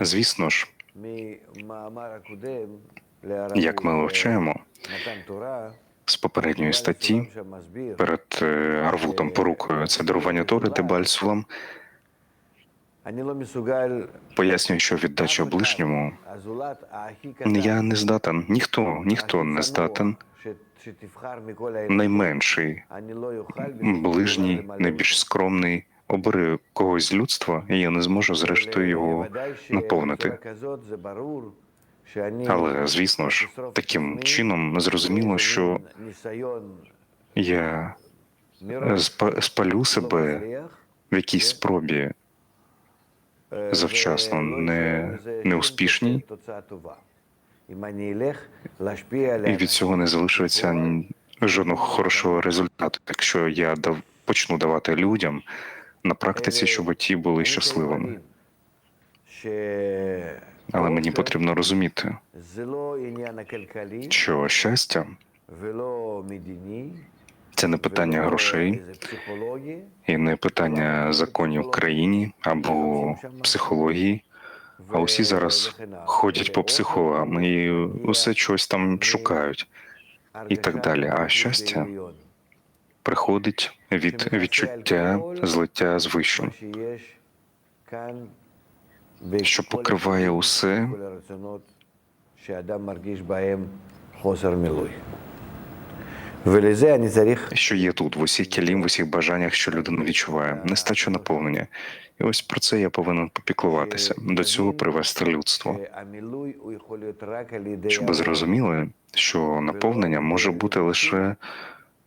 Звісно ж, як ми вивчаємо з попередньої статті перед е, Арвутом порукою це дарування Тори Тибальсулам, пояснюю, що віддача ближньому я не здатен. Ніхто, ніхто не здатен найменший, ближній, найбільш скромний. Обери когось з людства, і я не зможу зрештою його наповнити. Але звісно ж, таким чином зрозуміло, що я спалю себе в якійсь спробі завчасно не успішній і від цього не залишиться жодного хорошого результату, якщо я дав почну давати людям на практиці, щоб ті були щасливими. Але мені потрібно розуміти, що щастя це не питання грошей, і не питання законів країні або психології. А усі зараз ходять по психологам і усе щось там шукають. і так далі. А щастя Приходить від відчуття злиття з вищим, що покриває усе, що є тут, в усіх тілім, в усіх бажаннях, що людина відчуває, нестачу наповнення. І ось про це я повинен попіклуватися, до цього привести людство. Щоб зрозуміли, що наповнення може бути лише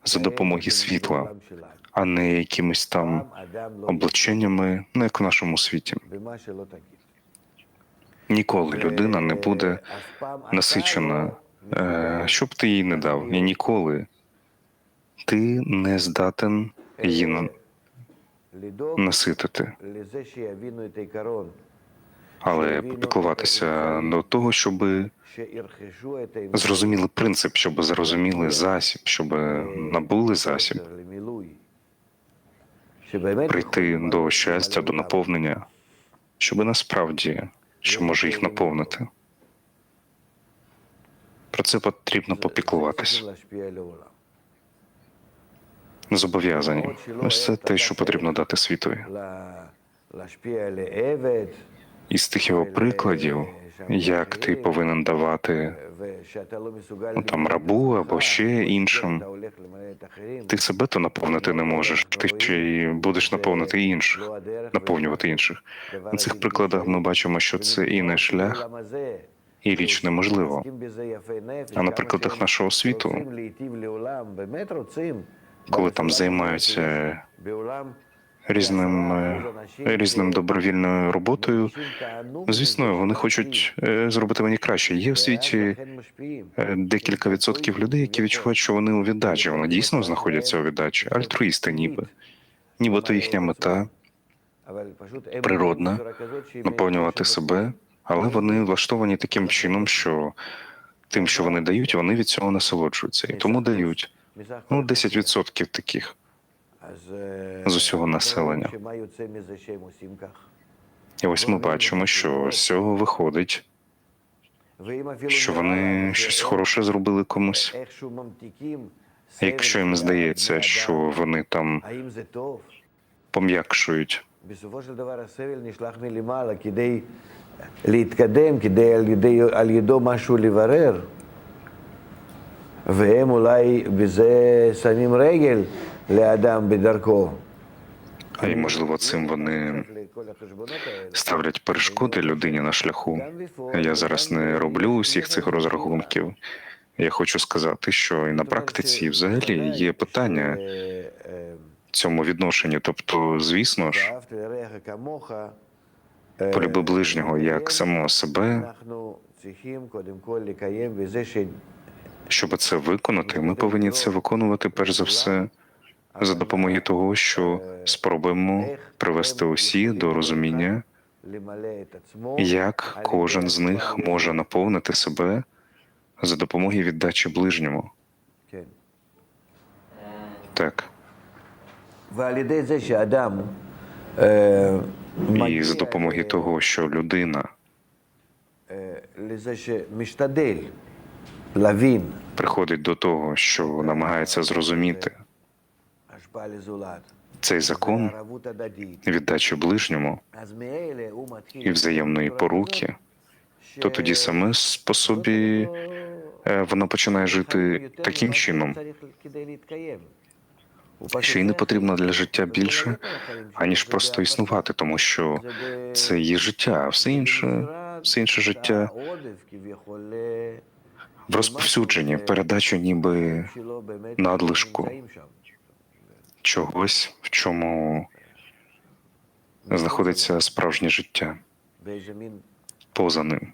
за допомоги світла, а не якимись там облаченнями, не як в нашому світі. Ніколи людина не буде насичена, е, що б ти їй не дав, і ніколи ти не здатен її наситити. Але попіклуватися до того, щоб зрозуміли принцип, щоб зрозуміли засіб, щоб набули засіб, прийти до щастя, до наповнення, щоб насправді що може їх наповнити. Про це потрібно попіклуватися зобов'язані. Ось це те, що потрібно дати світові. Із тих його прикладів, як ти повинен давати ну, там рабу або ще іншим, ти себе то наповнити не можеш. Ти ще й будеш наповнити інших, наповнювати інших. На цих прикладах ми бачимо, що це і не шлях. І річ неможливо. А на прикладах нашого світу коли там займаються різним е, різним добровільною роботою. Звісно, вони хочуть е, зробити мені краще. Є в світі е, декілька відсотків людей, які відчувають, що вони у віддачі. Вони дійсно знаходяться у віддачі, альтруїсти, ніби нібито їхня мета природна, наповнювати себе, але вони влаштовані таким чином, що тим, що вони дають, вони від цього насолоджуються і тому дають ну 10% таких з усього населення. І ось ми бачимо, що з цього виходить, що вони щось хороше зробили комусь. Якщо їм здається, що вони там пом'якшують. והם אולי בזה שמים רגל לאדם בדרכו. а й можливо цим вони לכל החשבונות האלה. ставлять перешкоди людині на шляху. Я зараз не роблю усіх цих розрахунків. Я хочу сказати, що і на практиці і взагалі є питання Е, е, в цьому відношенні. Тобто, звісно ж, ואהבת לרעך כמוך, е, полюби ближнього як самого себе, Щоб це виконати, ми повинні це виконувати перш за все за допомогою того, що спробуємо привести усі до розуміння, як кожен з них може наповнити себе за допомогою віддачі ближньому. Так. І за допомогою того, що людина Лавін. Приходить до того, що намагається зрозуміти. Цей закон віддачі ближньому і взаємної поруки, то тоді саме по собі е, воно починає жити таким чином, що їй не потрібно для життя більше, аніж просто існувати, тому що це її життя, а все інше, все інше життя в розповсюдженні, передачу ніби надлишку чогось, в чому знаходиться справжнє життя поза ним.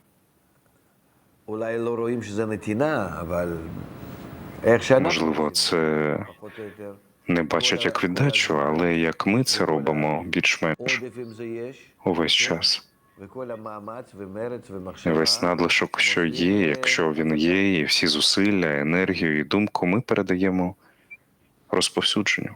Можливо, це не бачать як віддачу, але як ми це робимо більш-менш увесь час. Весь надлишок, що є, якщо він є, і всі зусилля, енергію і думку ми передаємо розповсюдженню.